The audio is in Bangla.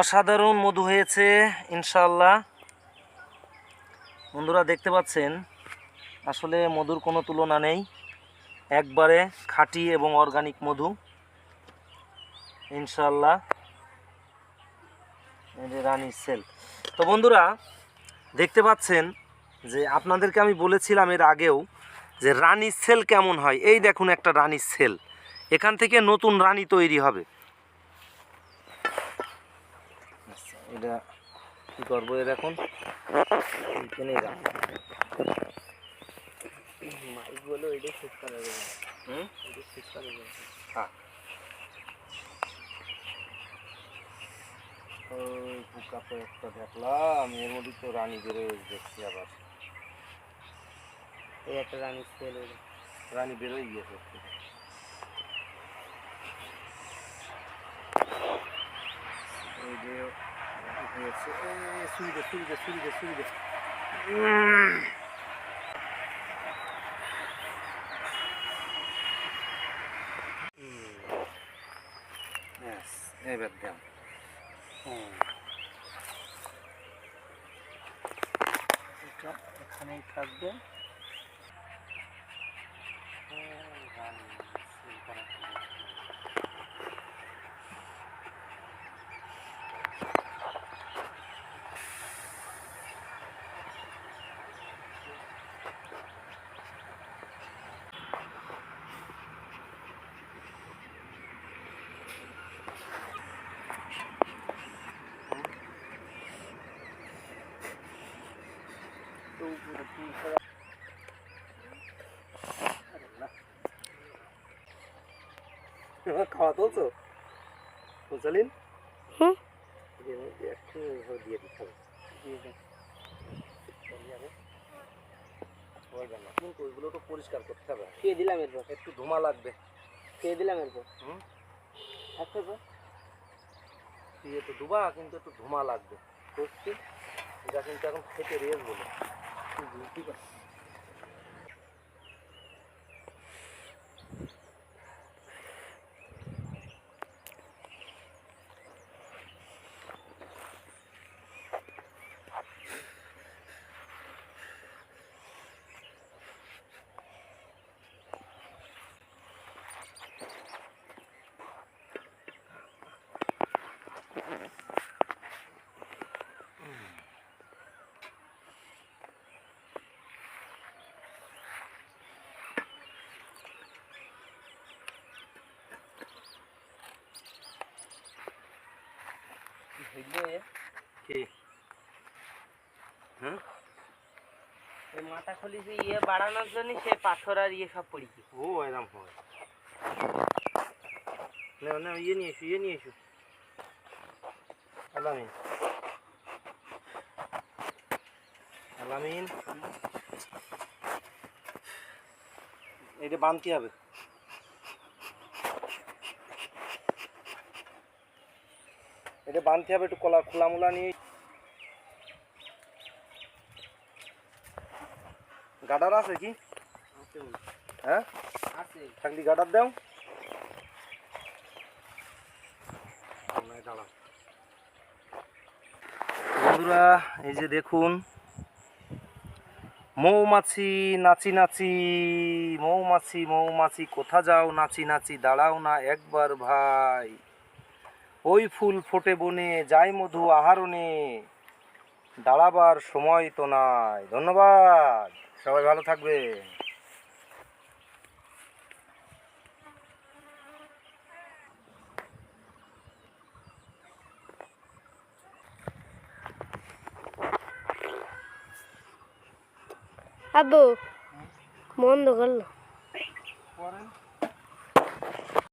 অসাধারণ মধু হয়েছে ইনশাল্লাহ বন্ধুরা, দেখতে পাচ্ছেন, আসলে মধুর কোনো তুলনা নেই। একবারে খাঁটি এবং অর্গানিক মধু ইনশাল্লাহ রানি সেল। তো বন্ধুরা, দেখতে পাচ্ছেন যে আপনাদেরকে আমি বলেছিলাম এর আগেও যে রানীর সেল কেমন হয়? এই দেখুন একটা রানীর সেল। এখান থেকে নতুন রানী তৈরি হবে। আচ্ছা, এটা কি করব এর এখন করা যাবে হুম? পোকা একটা দেখলাম এর মধ্যে তো রানী বেরোয় দেখছি আবার। এই একটা রানির সেল রানী বেরোয় গিয়েছে। এই যে হয়েছে দে ছুরি দে ব্যাস, এবার দাম এখানেই থাকবে। খাওয়া তুলছো বুঝলিন হুম। একটু দিয়ে দিতে হবে কিন্তু ওইগুলো তো পরিষ্কার করতে হবে খেয়ে দিলাম এরপর। একটু ধোঁয়া লাগবে। খেয়ে দিলাম এরপর। হুম? থাকতে তো দিয়ে তো ধোঁয়া কিন্তু একটু ধোঁয়া লাগবে। করছি। এটা কিন্তু এখন খেতে রেস বলে। ঠিক আছে কি? হ্যাঁ? এই মাথা ইয়ে বাড়ানোর জন্য সে পাথর আর ইয়ে সব পড়েছি ও এরম হয়। না না ইয়ে নিয়ে এসো ইয়ে নিয়ে এসো। আলামিন। আলামিন। এটা বানতে হবে। এটা বানতে হবে একটু কলা খোলা মোলা নিয়ে। গাডার আছে কি? হ্যাঁ? থাকলি গাডার দাও। বন্ধুরা এই যে দেখুন। মৌমাছি নাচি নাচি মৌমাছি মৌমাছি কোথা যাও নাচি নাচি দাঁড়াও না একবার ভাই। ওই ফুল ফোটে বনে, যাই মধু আহারণে। দাঁড়াবার সময় তো নাই। ধন্যবাদ। সবাই ভালো থাকবে আব্বু বন্ধ করল।